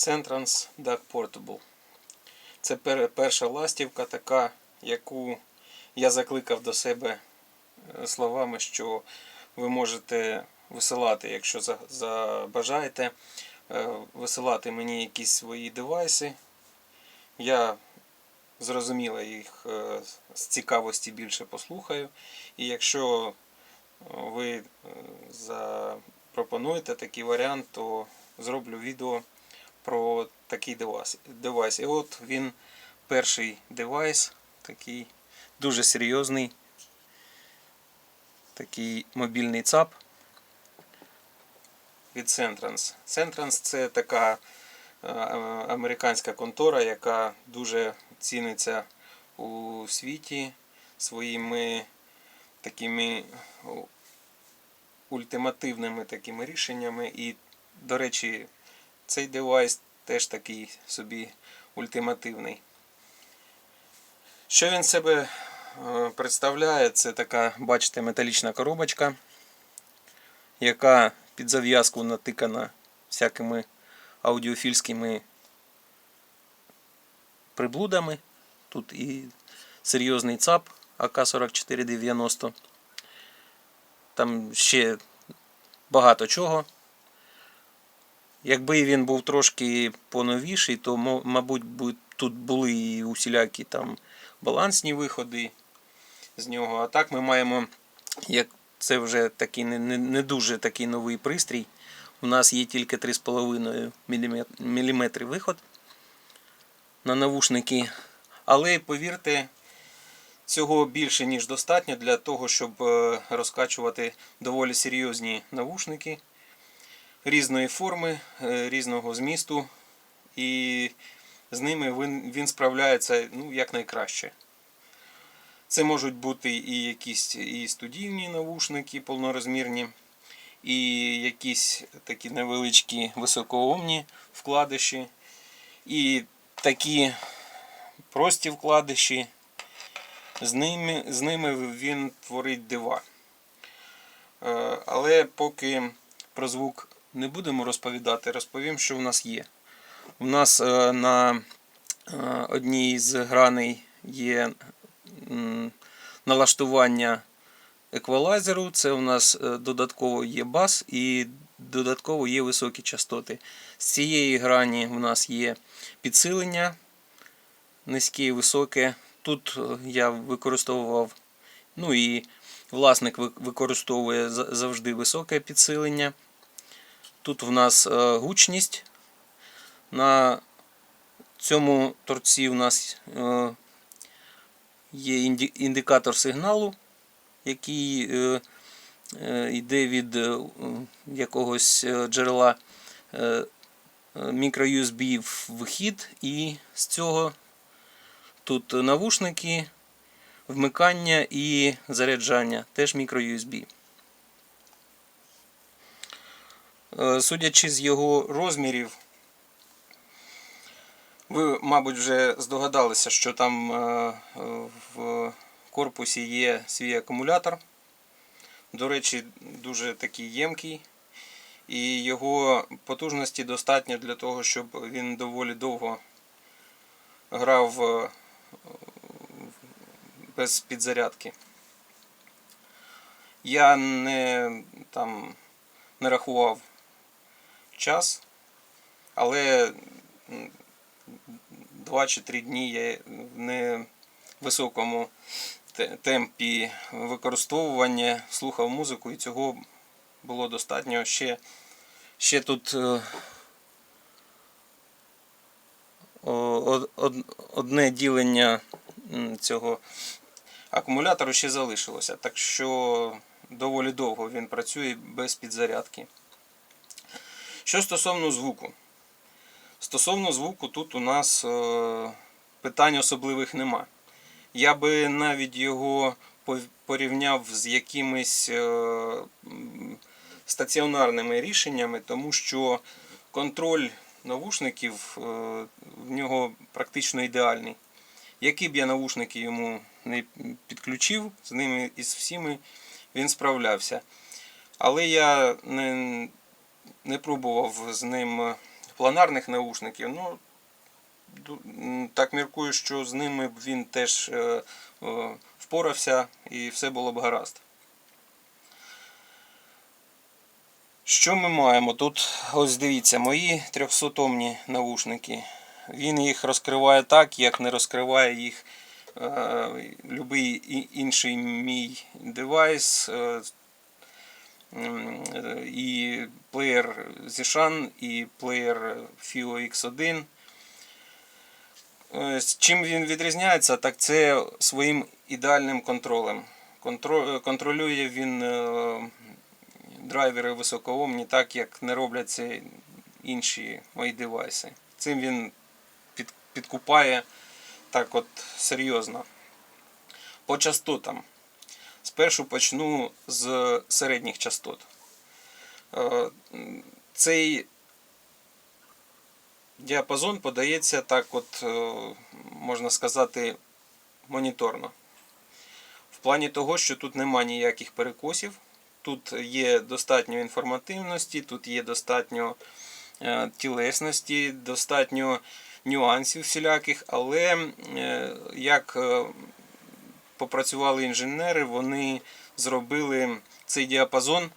Centrans Duck Portable. Це перша ластівка, така, яку я закликав до себе е, словами, що ви можете висилати, якщо за- забажаєте, е, висилати мені якісь свої девайси. Я зрозуміло їх е, з цікавості більше послухаю. І якщо ви запропонуєте такий варіант, то зроблю відео про такий девайс. девайс. І от він перший девайс, такий дуже серйозний, такий мобільний ЦАП від Centrans. Centrans це така е, американська контора, яка дуже ціниться у світі своїми такими ультимативними такими рішеннями. І, до речі, цей девайс теж такий собі ультимативний. Що він себе е, представляє? Це така, бачите, металічна коробочка, яка під зав'язку натикана всякими аудіофільськими приблудами. Тут і серйозний ЦАП АК-4490. Там ще багато чого. Якби він був трошки поновіший, то, мабуть, тут були і усілякі там балансні виходи з нього. А так ми маємо, як це вже такий не, не, дуже такий новий пристрій. У нас є тільки 3,5 мм виход на навушники. Але повірте, цього більше ніж достатньо для того, щоб е, розкачувати доволі серйозні навушники різної форми, е, різного змісту, і з ними він, він справляється ну, якнайкраще. Це можуть бути і якісь і студійні навушники повнорозмірні, і якісь такі невеличкі високоомні вкладиші, і такі прості вкладиші. З ними, з ними він творить дива. Е, Але поки про звук не будемо розповідати, розповім, що в нас є. У нас е, на е, одній з граней є налаштування еквалайзеру. Це у нас е, додатково є бас і додатково є високі частоти. З цієї грані у нас є підсилення низьке і високе. Тут я використовував, ну і власник використовує завжди високе підсилення. Тут в нас е, гучність. На цьому торці у нас е, є індикатор сигналу, який е, йде від якогось джерела мікро-USB в вихід, і з цього тут навушники, вмикання і заряджання, теж мікро-USB. Е, Судячи з його розмірів, ви, мабуть, вже здогадалися, що там е, е, в корпусі є свій акумулятор. До речі, дуже такий ємкий. І його потужності достатньо для того, щоб він доволі довго грав е, без підзарядки. Я не, там, не рахував час, але 2 чи 3 дні я в невисокому те- темпі використовування слухав музику і цього було достатньо. Ще, ще тут е, одне ділення цього акумулятору ще залишилося, так що доволі довго він працює без підзарядки. Що стосовно звуку. Стосовно звуку, тут у нас е, питань особливих нема. Я би навіть його порівняв з якимись е, стаціонарними рішеннями, тому що контроль навушників е, в нього практично ідеальний. Які б я навушники йому не підключив, з ними і з всіми він справлявся. Але я не, не пробував з ним планарних наушників. Ну, так міркую, що з ними б він теж е, е, впорався і все було б гаразд. Що ми маємо? Тут ось дивіться, мої 300-томні навушники. Він їх розкриває так, як не розкриває їх е, і- інший мій девайс. Е, е, і плеєр Zishan, і плеєр FIO X1. Е, чим він відрізняється, так це своїм ідеальним контролем. Контро- Контролює він е, драйвери високоомні, так як не роблять це інші мої девайси. Цим він під, підкупає так от серйозно. По частотам. Спершу почну з середніх частот. Е, Цей діапазон подається так, от, е, можна сказати, моніторно. В плані того, що тут нема ніяких перекосів, тут є достатньо інформативності, тут є достатньо е, тілесності, достатньо нюансів всіляких, але як попрацювали інженери, вони зробили цей діапазон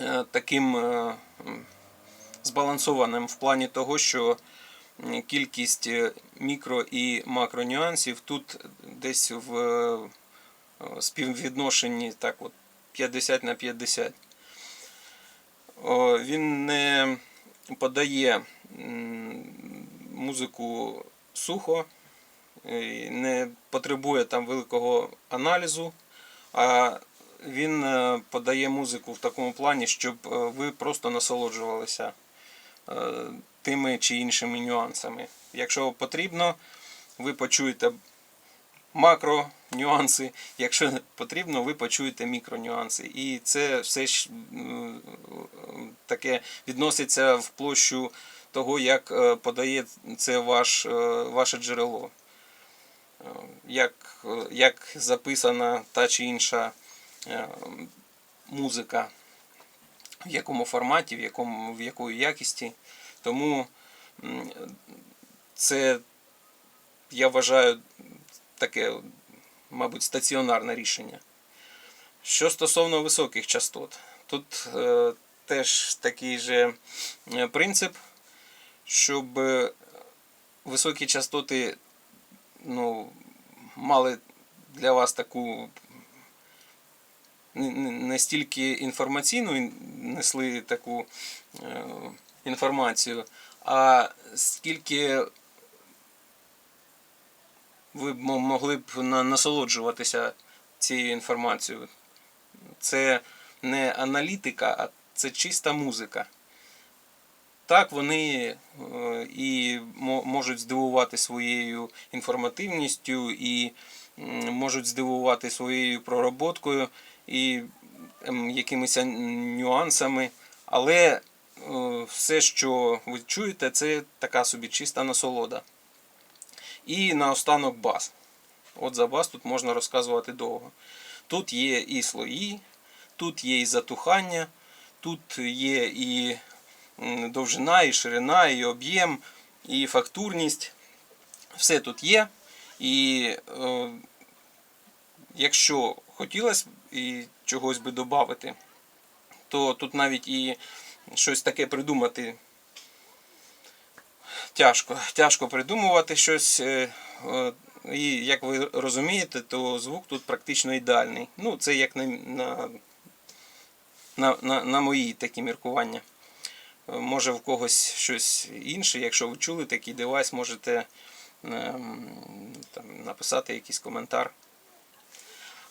е, таким е, збалансованим в плані того, що кількість е, мікро і макро нюансів тут десь в співвідношенні так от 50 на 50. Він не подає музику сухо, не потребує там великого аналізу, а він е, подає музику в такому плані, щоб е, ви просто насолоджувалися е, тими чи іншими нюансами. Якщо потрібно, ви почуєте макро нюанси, якщо потрібно, ви почуєте мікро нюанси. І це все ж таке відноситься в площу того, як е, подає це ваш, е, ваше джерело. Е, Як, як записана та чи інша е, музика, в якому форматі, в, якому, в якої якісті. Тому це, я вважаю, таке, мабуть, стаціонарне рішення. Що стосовно високих частот, тут е, теж такий же е, принцип, щоб високі частоти ну, мали для вас таку не- стільки інформаційну несли таку е, інформацію, а скільки ви б могли б насолоджуватися цією інформацією. Це не аналітика, а це чиста музика. Так, вони е, і можуть здивувати своєю інформативністю, і можуть здивувати своєю пророботкою і ем, якимись нюансами. Але е, все, що ви чуєте, це така собі чиста насолода. І наостанок бас. От за бас тут можна розказувати довго. Тут є і слої, тут є і затухання, тут є і довжина, і ширина, і об'єм, і фактурність. Все тут є. І е, якщо хотілося б і чогось би додати, то тут навіть і щось таке придумати тяжко. Тяжко придумувати щось. е, е, І як ви розумієте, то звук тут практично ідеальний. Ну, це як на, на, на, на, мої такі міркування. Може в когось щось інше. Якщо ви чули такий девайс, можете ем, там, написати якийсь коментар.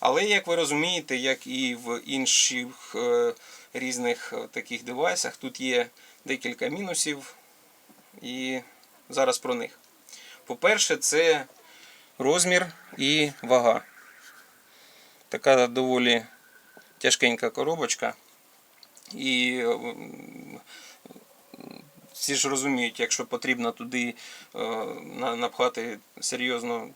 Але, як ви розумієте, як і в інших е, різних е, таких девайсах, тут є декілька мінусів. І зараз про них. По-перше, це розмір і вага. Така доволі тяжкенька коробочка. І м, всі ж розуміють, якщо потрібно туди е, напхати серйозно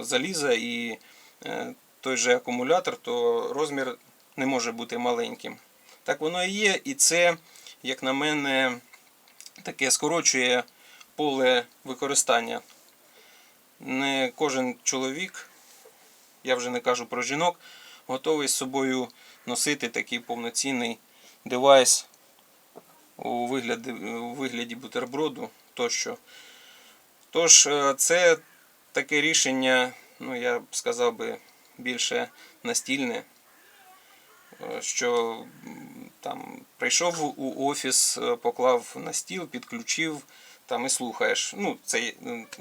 заліза і е, той же акумулятор, то розмір не може бути маленьким. Так воно і є, і це, як на мене, таке скорочує поле використання. Не кожен чоловік, я вже не кажу про жінок, готовий з собою носити такий повноцінний девайс у вигляді, у вигляді бутерброду тощо. Тож, е, це таке рішення, ну я б сказав би, більше настільне, е, що там прийшов у офіс, е, поклав на стіл, підключив там і слухаєш. Ну, це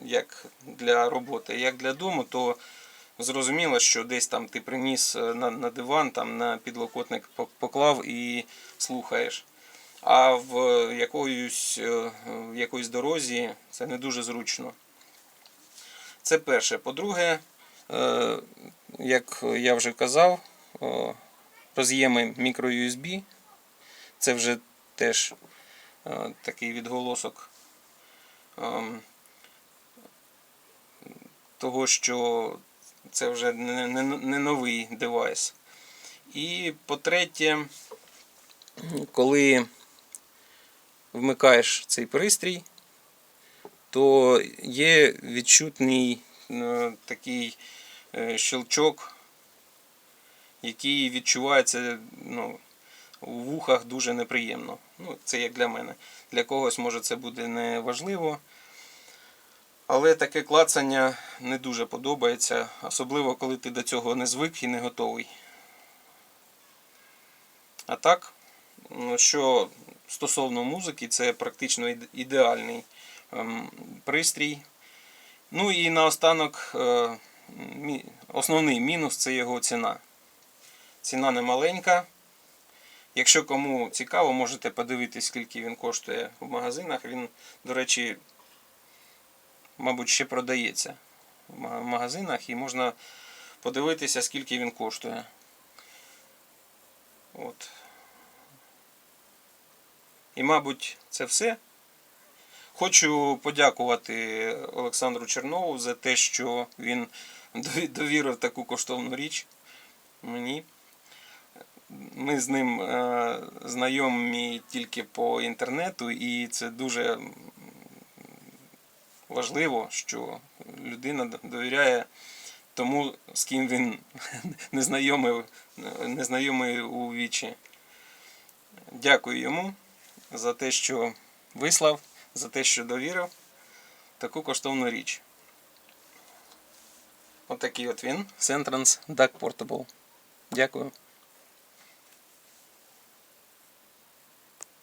як для роботи, як для дому, то зрозуміло, що десь там ти приніс на, на диван, там на підлокотник поклав і слухаєш. А в якоюсь, е, якоїсь дорозі це не дуже зручно. Це перше. По-друге, е, як я вже казав, е, роз'єми microUSB. Це вже теж е, такий відголосок ем, того, що це вже не новий девайс. І по-третє, коли вмикаєш цей пристрій, то є відчутний е, такий е, щелчок, який відчувається ну, у вухах дуже неприємно. Ну, це як для мене. Для когось може це буде не важливо. Але таке клацання не дуже подобається, особливо коли ти до цього не звик і не готовий. А так, ну, що стосовно музики, це практично ідеальний ем, пристрій. Ну і наостанок, е, основний мінус це його ціна. Ціна не маленька. Якщо кому цікаво, можете подивитись, скільки він коштує в магазинах. Він, до речі, мабуть, ще продається в магазинах і можна подивитися, скільки він коштує. От. І, мабуть, це все. Хочу подякувати Олександру Чернову за те, що він довірив таку коштовну річ мені. Ми з ним е, знайомі тільки по інтернету, і це дуже важливо, що людина довіряє тому, з ким він незнайомий, незнайомий у вічі. Дякую йому за те, що вислав, за те, що довірив таку коштовну річ. Отакий от він, Sentrance Duck Portable. Дякую.